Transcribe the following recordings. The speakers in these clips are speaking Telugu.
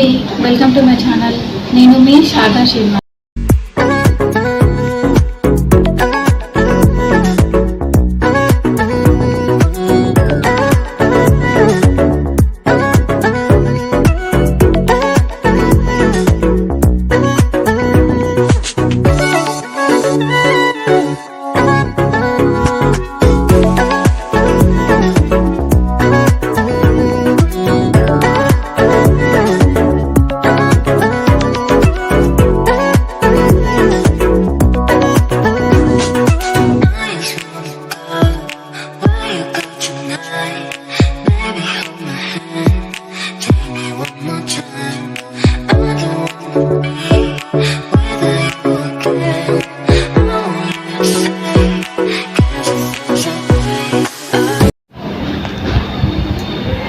అండి. వెల్కమ్ టు మై ఛానల్ నేను మీ శారదా శర్మ.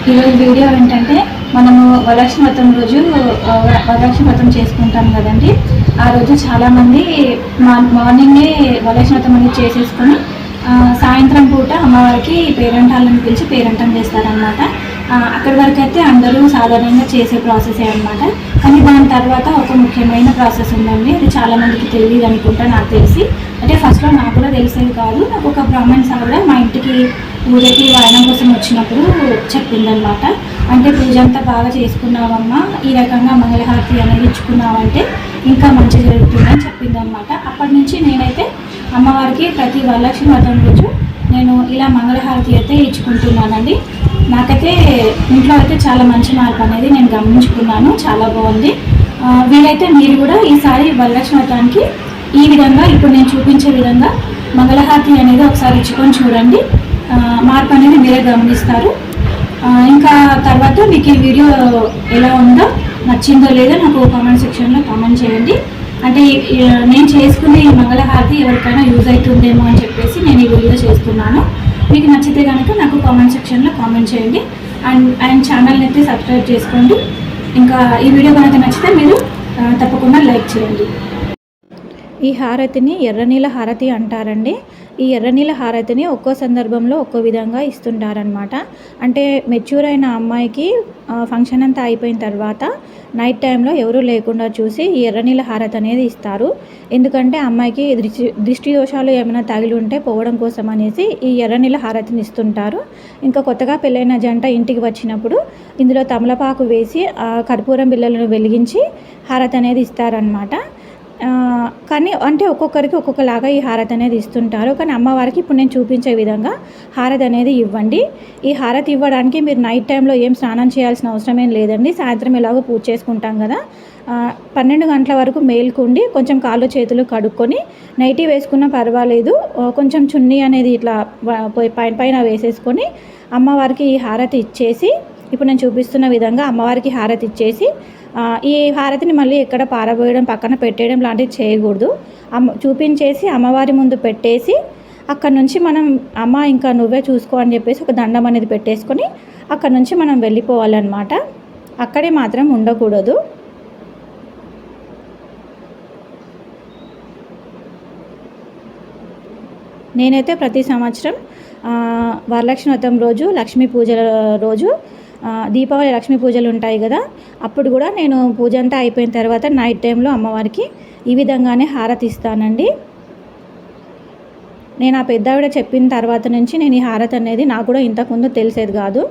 ఈరోజు వీడియో ఏంటంటే మనము వరలక్ష్మి వ్రతం రోజు వరలక్ష్మి వ్రతం చేసుకుంటాం కదండి. ఆ రోజు చాలామంది మా మార్నింగే వరలక్ష్మి వ్రతం అనేది చేసేసుకొని సాయంత్రం పూట అమ్మవారికి పేరంటాలను పిలిచి పేరంటం చేస్తారనమాట అక్కడి వరకు అయితే అందరూ సాధారణంగా చేసే ప్రాసెసే అనమాట కానీ దాని తర్వాత ఒక ముఖ్యమైన ప్రాసెస్ ఉందండి. అది చాలామందికి తెలియదు అనుకుంటా నాకు తెలిసి. అంటే ఫస్ట్లో నాకు కూడా తెలిసేది కాదు. నాకు ఒక బ్రాహ్మణ్ సార్ మా ఇంటికి పూజకి వాయనం కోసం వచ్చినప్పుడు చెప్పిందనమాట అంటే పూజ అంతా బాగా చేసుకున్నావమ్మా ఈ రకంగా మంగళహారతి అనేది ఇచ్చుకున్నావంటే ఇంకా మంచి జరుగుతుందని చెప్పిందనమాట అప్పటి నుంచి నేనైతే అమ్మవారికి ప్రతి వరలక్ష్మి వ్రతం రోజు నేను ఇలా మంగళహారతి అయితే ఇచ్చుకుంటున్నానండి. నాకైతే ఇంట్లో అయితే చాలా మంచి మార్పు అనేది నేను గమనించుకున్నాను. చాలా బాగుంది. వీలైతే మీరు కూడా ఈసారి వరలక్ష్మి వ్రతానికి ఈ విధంగా ఇప్పుడు నేను చూపించే విధంగా మంగళహారతి అనేది ఒకసారి ఇచ్చుకొని చూడండి. మార్పు అనేది మీరే గమనిస్తారు. ఇంకా తర్వాత మీకు ఈ వీడియో ఎలా ఉందో నచ్చిందో లేదో నాకు కామెంట్ సెక్షన్లో కామెంట్ చేయండి. అంటే నేను చేసుకునే ఈ మంగళహారతి ఎవరికైనా యూజ్ అవుతుందేమో అని చెప్పేసి నేను ఈ వీడియో చేస్తున్నాను. మీకు నచ్చితే కనుక నాకు కామెంట్ సెక్షన్లో కామెంట్ చేయండి. అండ్ అండ్ ఛానల్ని అయితే సబ్స్క్రైబ్ చేసుకోండి. ఇంకా ఈ వీడియో కనుక నచ్చితే మీరు తప్పకుండా లైక్ చేయండి. ఈ హారతిని ఎర్రనీల హారతి అంటారండి. ఈ ఎర్రనీళ్ళ హారతిని ఒక్కో సందర్భంలో ఒక్కో విధంగా ఇస్తుంటారనమాట అంటే మెచ్యూర్ అయిన అమ్మాయికి ఫంక్షన్ అంతా అయిపోయిన తర్వాత నైట్ టైంలో ఎవరూ లేకుండా చూసి ఈ ఎర్రనీళ్ళ హారతి అనేది ఇస్తారు. ఎందుకంటే అమ్మాయికి దృష్టి దృష్టి దోషాలు ఏమైనా తగిలి ఉంటే పోవడం కోసం అనేసి ఈ ఎర్రనీళ్ళ హారతిని ఇస్తుంటారు. ఇంకా కొత్తగా పెళ్ళైన జంట ఇంటికి వచ్చినప్పుడు ఇందులో తమలపాకు వేసి కర్పూరం బిళ్ళలను వెలిగించి హారతి అనేది ఇస్తారనమాట కానీ అంటే ఒక్కొక్కరికి ఒక్కొక్కలాగా ఈ హారతి అనేది ఇస్తుంటారు. కానీ అమ్మవారికి ఇప్పుడు నేను చూపించే విధంగా హారతి అనేది ఇవ్వండి. ఈ హారతి ఇవ్వడానికి మీరు నైట్ టైంలో ఏం స్నానం చేయాల్సిన అవసరం ఏం లేదండి. సాయంత్రం ఎలాగో పూజ చేసుకుంటాం కదా. పన్నెండు గంటల వరకు మేల్కుండి. కొంచెం కాళ్ళు చేతులు కడుక్కొని నైటీ వేసుకున్నా పర్వాలేదు. కొంచెం చున్నీ అనేది ఇట్లా పైన పైన వేసేసుకొని అమ్మవారికి ఈ హారతి ఇచ్చేసి ఇప్పుడు నేను చూపిస్తున్న విధంగా అమ్మవారికి హారతి ఇచ్చేసి ఈ హారతిని మళ్ళీ ఎక్కడ పారబోయడం పక్కన పెట్టేయడం లాంటివి చేయకూడదు. అమ్మ చూపించేసి అమ్మవారి ముందు పెట్టేసి అక్కడ నుంచి మనం అమ్మ ఇంకా నువ్వే చూసుకో అని చెప్పేసి ఒక దండం అనేది పెట్టేసుకొని అక్కడ నుంచి మనం వెళ్ళిపోవాలన్నమాట. అక్కడే మాత్రం ఉండకూడదు. నేనైతే ప్రతి సంవత్సరం వరలక్ష్మి వ్రతం రోజు లక్ష్మీ పూజల రోజు దీపావళి లక్ష్మీ పూజలు ఉంటాయి కదా అప్పుడు కూడా నేను పూజ అంతా అయిపోయిన తర్వాత నైట్ టైంలో అమ్మవారికి ఈ విధంగానే హారతి ఇస్తానండి. నేను ఆ పెద్ద ఆవిడ చెప్పిన తర్వాత నుంచి నేను ఈ హారతి అనేది నాకు కూడా ఇంతకుముందు తెలిసేది కాదు.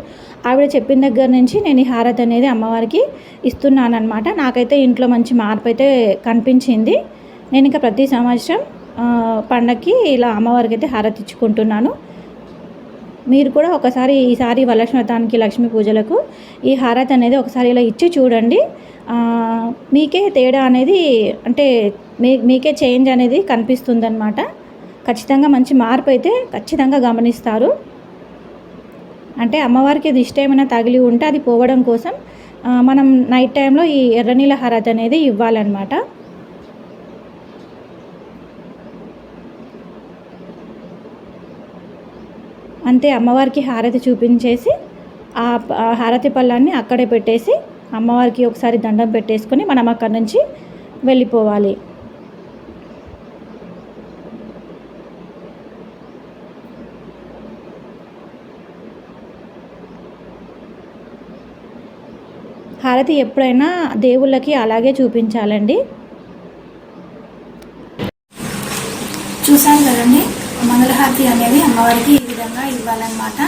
ఆవిడ చెప్పిన దగ్గర నుంచి నేను ఈ హారతి అనేది అమ్మవారికి ఇస్తున్నాను నాకైతే ఇంట్లో మంచి మార్పు అయితే కనిపించింది. నేను ఇంకా ప్రతి సంవత్సరం పండక్కి ఇలా అమ్మవారికి అయితే హారతి ఇచ్చుకుంటున్నాను. మీరు కూడా ఒకసారి ఈసారి వరలక్ష్మి లక్ష్మీ పూజలకు ఈ హారతి అనేది ఒకసారి ఇలా ఇచ్చి చూడండి. మీకే తేడా అనేది అంటే మీ మీకే చేంజ్ అనేది కనిపిస్తుందన్నమాట. ఖచ్చితంగా మంచి మార్పు అయితే ఖచ్చితంగా గమనిస్తారు. అంటే అమ్మవారికి అది ఇష్టమైన ఏమైనా తగిలి ఉంటే అది పోవడం కోసం మనం నైట్ టైంలో ఈ ఎర్రనీల హారతి అనేది ఇవ్వాలన్నమాట. అంతే అమ్మవారికి హారతి చూపించేసి ఆ హారతి పళ్ళాన్ని అక్కడే పెట్టేసి అమ్మవారికి ఒకసారి దండం పెట్టేసుకొని మనం అక్కడి నుంచి వెళ్ళిపోవాలి. హారతి ఎప్పుడైనా దేవుళ్ళకి అలాగే చూపించాలండి చూసారు కదండి మంగళహారతి అనేది అమ్మవారికి ఈ విధంగా ఇవ్వాలన్నమాట.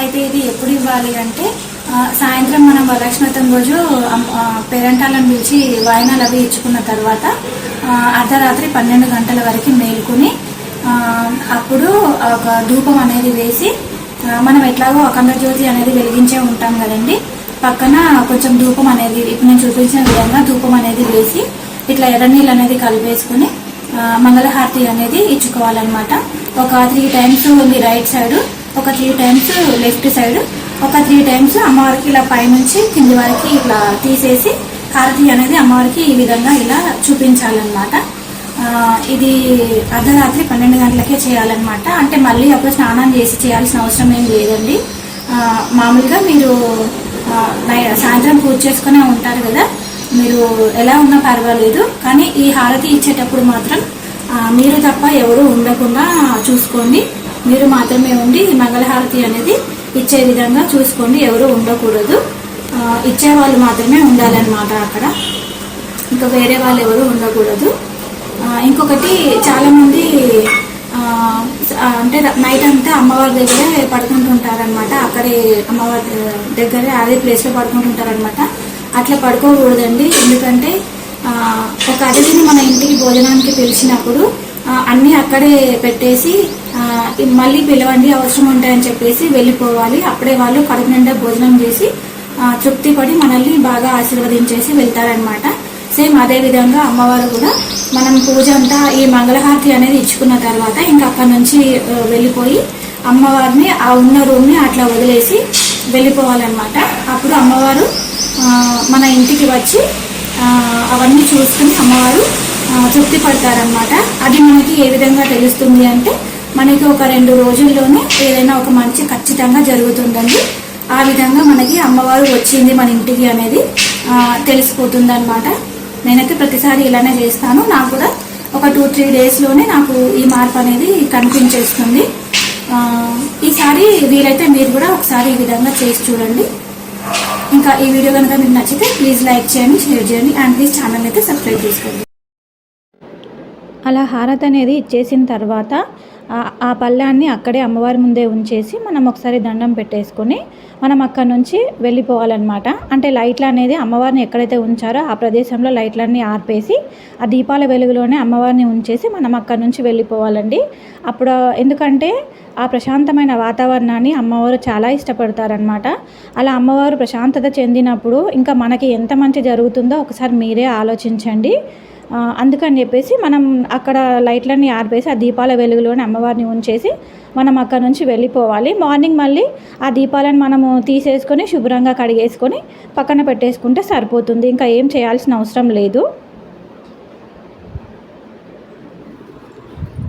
అయితే ఇది ఎప్పుడు ఇవ్వాలి అంటే సాయంత్రం మనం వరలక్ష్మతం రోజు అమ్- పేరంటాలను పిలిచి వాయినాలు అవి ఇచ్చుకున్న తర్వాత అర్ధరాత్రి పన్నెండు గంటల వరకు మేల్కొని అప్పుడు ఒక ధూపం అనేది వేసి మనం ఎట్లాగో అఖండ జ్యోతి అనేది వెలిగించే ఉంటాం కదండి. పక్కన కొంచెం ధూపం అనేది ఇప్పుడు నేను చూపించిన విధంగా ధూపం అనేది వేసి ఇట్లా ఎర్రనీళ్ళు అనేది కలిపేసుకుని మంగళహారతి అనేది ఇచ్చుకోవాలన్నమాట. ఒక త్రీ టైమ్స్ ఉంది రైట్ సైడ్ ఒక త్రీ టైమ్స్ లెఫ్ట్ సైడ్ ఒక త్రీ టైమ్స్ అమ్మవారికి ఇలా పైనుంచి కింది వరకు ఇట్లా తీసేసి హారతి అనేది అమ్మవారికి ఈ విధంగా ఇలా చూపించాలన్నమాట. ఇది అర్ధరాత్రి పన్నెండు గంటలకే చేయాలన్నమాట. అంటే మళ్ళీ అప్పుడు స్నానం చేసి చేయాల్సిన అవసరం ఏం లేదండి. మామూలుగా మీరు నై- సాయంత్రం పూజ చేసుకునే ఉంటారు కదా. మీరు ఎలా ఉన్నా పర్వాలేదు. కానీ ఈ హారతి ఇచ్చేటప్పుడు మాత్రం మీరు తప్ప ఎవరు ఉండకుండా చూసుకోండి. మీరు మాత్రమే ఉండి మంగళహారతి అనేది ఇచ్చే విధంగా చూసుకోండి. ఎవరు ఉండకూడదు. ఇచ్చే వాళ్ళు మాత్రమే ఉండాలన్నమాట అక్కడ. ఇంకా వేరే వాళ్ళు ఎవరు ఉండకూడదు. ఇంకొకటి చాలామంది అంటే నైట్ అంతా అమ్మవారి దగ్గరే పడుకుంటుంటారనమాట అక్కడే అమ్మవారి దగ్గరే అదే ప్లేస్లో పడుకుంటుంటారనమాట అట్లా పడుకోకూడదండి. ఎందుకంటే ఒక అతిథిని మన ఇంటికి భోజనానికి పిలిచినప్పుడు అన్నీ అక్కడే పెట్టేసి మళ్ళీ పిలవండి అవసరం ఉంటాయని చెప్పేసి వెళ్ళిపోవాలి. అప్పుడే వాళ్ళు కడుపు నిండా భోజనం చేసి తృప్తి పడి మనల్ని బాగా ఆశీర్వదించేసి వెళ్తారనమాట సేమ్ అదే విధంగా అమ్మవారు కూడా మనం పూజ అంతా ఈ మంగళహారతి అనేది ఇచ్చుకున్న తర్వాత ఇంకా అక్కడి నుంచి వెళ్ళిపోయి అమ్మవారిని ఆ ఉన్న రూమ్ని అట్లా వదిలేసి వెళ్ళిపోవాలన్నమాట. అప్పుడు అమ్మవారు మన ఇంటికి వచ్చి అవన్నీ చూసుకుని అమ్మవారు తృప్తి పడతారనమాట అది మనకి ఏ విధంగా తెలుస్తుంది అంటే మనకి ఒక రెండు రోజుల్లోనే ఏదైనా ఒక మంచి ఖచ్చితంగా జరుగుతుందండి. ఆ విధంగా మనకి అమ్మవారు వచ్చింది మన ఇంటికి అనేది తెలిసిపోతుంది అనమాట నేనైతే ప్రతిసారి ఇలానే చేస్తాను. నాకు కూడా ఒక టూ త్రీ డేస్లోనే నాకు ఈ మార్పు అనేది కనిపించేస్తుంది. ఈసారి వీలైతే మీరు కూడా ఒకసారి ఈ విధంగా చేసి చూడండి. ఇంకా ఈ వీడియో కనుక మీకు నచ్చితే ప్లీజ్ లైక్ చేయండి షేర్ చేయండి అండ్ ప్లీజ్ ఛానల్ అయితే సబ్స్క్రైబ్ చేసుకోండి. అలా హారత్ అనేది ఇచ్చేసిన తర్వాత ఆ- పళ్ళాన్ని అక్కడే అమ్మవారి ముందే ఉంచేసి మనం ఒకసారి దండం పెట్టేసుకొని మనం అక్కడ నుంచి వెళ్ళిపోవాలన్నమాట. అంటే లైట్లు అనేది అమ్మవారిని ఎక్కడైతే ఉంచారో ఆ ప్రదేశంలో లైట్లన్నీ ఆర్పేసి ఆ దీపాల వెలుగులోనే అమ్మవారిని ఉంచేసి మనం అక్కడ నుంచి వెళ్ళిపోవాలండి. అప్పుడు ఎందుకంటే ఆ ప్రశాంతమైన వాతావరణాన్ని అమ్మవారు చాలా ఇష్టపడతారనమాట అలా అమ్మవారు ప్రశాంతత చెందినప్పుడు ఇంకా మనకి ఎంత మంచి జరుగుతుందో ఒకసారి మీరే ఆలోచించండి. అందుకని చెప్పేసి మనం అక్కడ లైట్లన్నీ ఆర్పేసి ఆ దీపాల వెలుగులోనే అమ్మవారిని ఉంచేసి మనం అక్కడ నుంచి వెళ్ళిపోవాలి. మార్నింగ్ మళ్ళీ ఆ దీపాలను మనము తీసేసుకొని శుభ్రంగా కడిగేసుకొని పక్కన పెట్టేసుకుంటే సరిపోతుంది. ఇంకా ఏం చేయాల్సిన అవసరం లేదు.